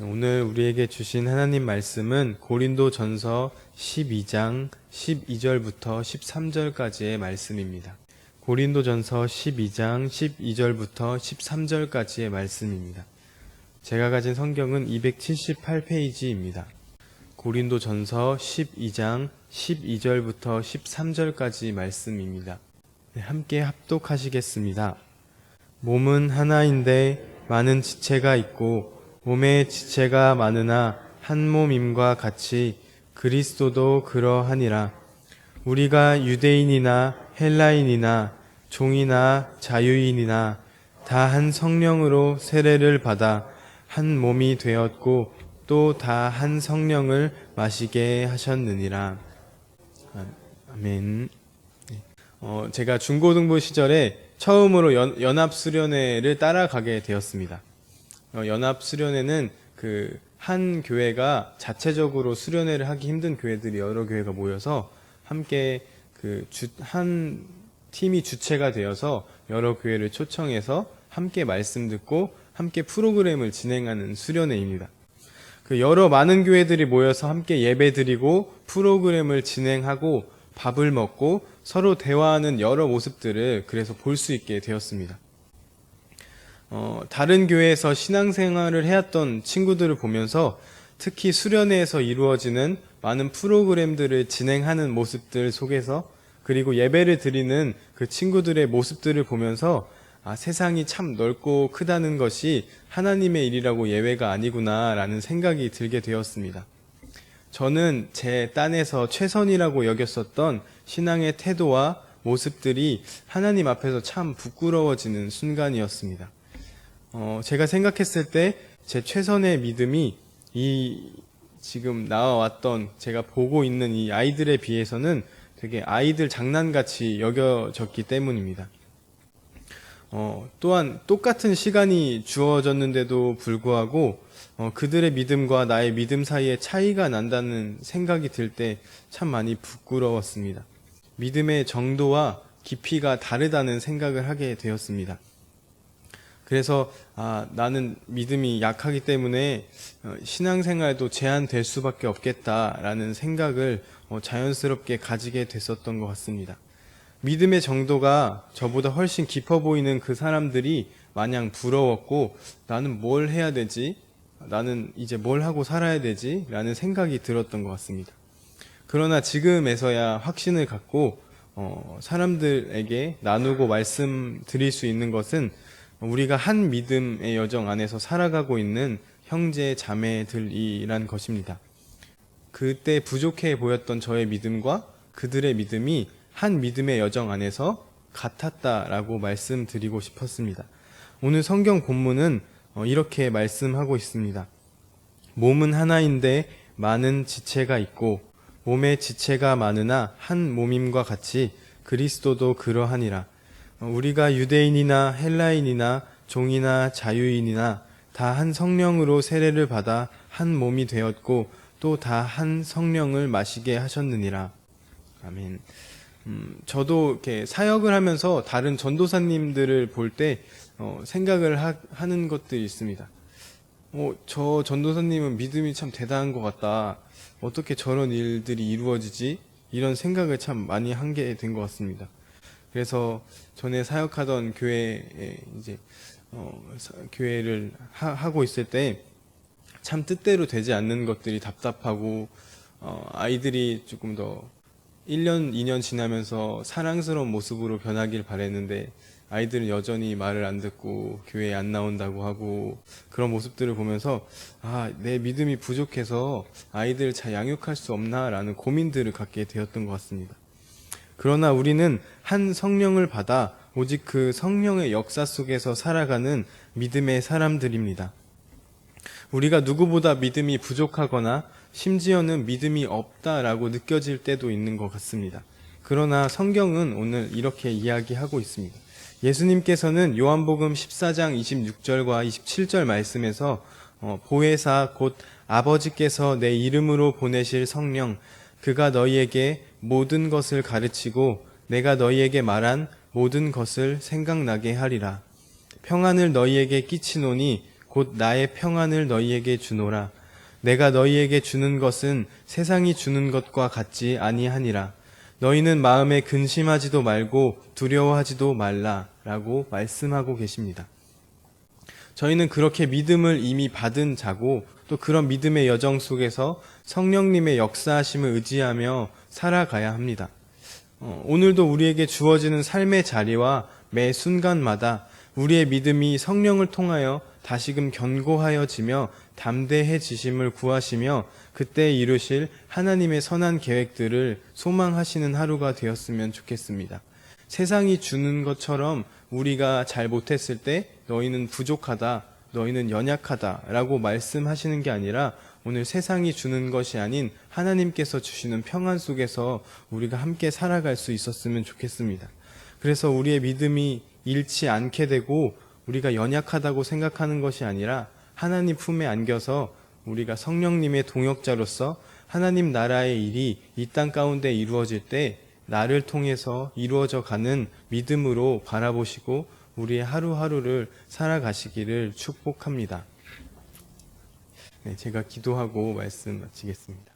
오늘 우리에게 주신 하나님 말씀은 고린도 전서 12장 12절부터 13절까지의 말씀입니다. 고린도 전서 12장 12절부터 13절까지의 말씀입니다. 제가 가진 성경은 278페이지입니다. 고린도 전서 12장 12절부터 13절까지 말씀입니다. 네, 함께 합독하시겠습니다. 몸은 하나인데 많은 지체가 있고 몸에 지체가 많으나 한 몸임과 같이 그리스도도 그러하니라. 우리가 유대인이나 헬라인이나 종이나 자유인이나 다 한 성령으로 세례를 받아 한 몸이 되었고 또 다 한 성령을 마시게 하셨느니라. 아, 아멘. 네. 어, 제가 중고등부 시절에 처음으로 연, 연합 수련회를 따라가게 되었습니다. 어, 연합 수련회는 그 한 교회가 자체적으로 수련회를 하기 힘든 교회들이 여러 교회가 모여서 함께 그한 팀이 주체가 되어서 여러 교회를 초청해서 함께 말씀 듣고 함께 프로그램을 진행하는 수련회입니다. 그 여러 많은 교회들이 모여서 함께 예배 드리고 프로그램을 진행하고 밥을 먹고 서로 대화하는 여러 모습들을 그래서 볼 수 있게 되었습니다. 어, 다른 교회에서 신앙생활을 해왔던 친구들을 보면서 특히 수련회에서 이루어지는 많은 프로그램들을 진행하는 모습들 속에서 그리고 예배를 드리는 그 친구들의 모습들을 보면서 아, 세상이 참 넓고 크다는 것이 하나님의 일이라고 예외가 아니구나라는 생각이 들게 되었습니다. 저는 제 딴에서 최선이라고 여겼었던 신앙의 태도와 모습들이 하나님 앞에서 참 부끄러워지는 순간이었습니다. 어, 제가 생각했을 때 제 최선의 믿음이 이 지금 나와왔던 제가 보고 있는 이 아이들에 비해서는 되게 아이들 장난같이 여겨졌기 때문입니다. 어, 또한 똑같은 시간이 주어졌는데도 불구하고 어, 그들의 믿음과 나의 믿음 사이에 차이가 난다는 생각이 들 때 참 많이 부끄러웠습니다. 믿음의 정도와 깊이가 다르다는 생각을 하게 되었습니다. 그래서 아, 나는 믿음이 약하기 때문에 어, 신앙생활도 제한될 수밖에 없겠다라는 생각을 어, 자연스럽게 가지게 됐었던 것 같습니다. 믿음의 정도가 저보다 훨씬 깊어 보이는 그 사람들이 마냥 부러웠고 나는 뭘 해야 되지? 나는 이제 뭘 하고 살아야 되지? 라는 생각이 들었던 것 같습니다. 그러나 지금에서야 확신을 갖고 어, 사람들에게 나누고 말씀드릴 수 있는 것은 우리가 한 믿음의 여정 안에서 살아가고 있는 형제 자매들이란 것입니다. 그때 부족해 보였던 저의 믿음과 그들의 믿음이 한 믿음의 여정 안에서 같았다라고 말씀드리고 싶었습니다. 오늘 성경 본문은 어, 이렇게 말씀하고 있습니다. 몸은 하나인데 많은 지체가 있고 몸에 지체가 많으나 한 몸임과 같이 그리스도도 그러하니라. 어, 우리가 유대인이나 헬라인이나 종이나 자유인이나 다 한 성령으로 세례를 받아 한 몸이 되었고 또 다 한 성령을 마시게 하셨느니라. 아멘. 음, 저도 이렇게 사역을 하면서 다른 전도사님들을 볼때 어, 생각을 하, 는 것들이 있습니다. 어, 저 전도사님은 믿음이 참 대단한 것 같다. 어떻게 저런 일들이 이루어지지? 이런 생각을 참 많이 한 게 된 것 같습니다. 그래서 전에 사역하던 교회에 이제 어, 사- 교회를 하, 고 있을 때 참 뜻대로 되지 않는 것들이 답답하고 어, 아이들이 조금 더 1년, 2년 지나면서 사랑스러운 모습으로 변하길 바랬는데 아이들은 여전히 말을 안 듣고 교회에 안 나온다고 하고 그런 모습들을 보면서 아, 내 믿음이 부족해서 아이들을 잘 양육할 수 없나라는 고민들을 갖게 되었던 것 같습니다. 그러나 우리는 한 성령을 받아 오직 그 성령의 역사 속에서 살아가는 믿음의 사람들입니다. 우리가 누구보다 믿음이 부족하거나 심지어는 믿음이 없다라고 느껴질 때도 있는 것 같습니다. 그러나 성경은 오늘 이렇게 이야기하고 있습니다. 예수님께서는 요한복음 14장 26절과 27절 말씀에서 어, 보혜사 곧 아버지께서 내 이름으로 보내실 성령 그가 너희에게 모든 것을 가르치고 내가 너희에게 말한 모든 것을 생각나게 하리라. 평안을 너희에게 끼치노니 곧 나의 평안을 너희에게 주노라. 내가 너희에게 주는 것은 세상이 주는 것과 같지 아니하니라. 너희는 마음에 근심하지도 말고 두려워하지도 말라. 라고 말씀하고 계십니다. 저희는 그렇게 믿음을 이미 받은 자고 또 그런 믿음의 여정 속에서 성령님의 역사하심을 의지하며 살아가야 합니다. 어, 오늘도 우리에게 주어지는 삶의 자리와 매 순간마다 우리의 믿음이 성령을 통하여 다시금 견고하여지며 담대해지심을 구하시며 그때 이루실 하나님의 선한 계획들을 소망하시는 하루가 되었으면 좋겠습니다. 세상이 주는 것처럼 우리가 잘 못했을 때 너희는 부족하다, 너희는 연약하다 라고 말씀하시는 게 아니라 오늘 세상이 주는 것이 아닌 하나님께서 주시는 평안 속에서 우리가 함께 살아갈 수 있었으면 좋겠습니다. 그래서 우리의 믿음이 잃지 않게 되고 우리가 연약하다고 생각하는 것이 아니라 하나님 품에 안겨서 우리가 성령님의 동역자로서 하나님 나라의 일이 이 땅 가운데 이루어질 때 나를 통해서 이루어져 가는 믿음으로 바라보시고 우리의 하루하루를 살아가시기를 축복합니다. 네, 제가 기도하고 말씀 마치겠습니다.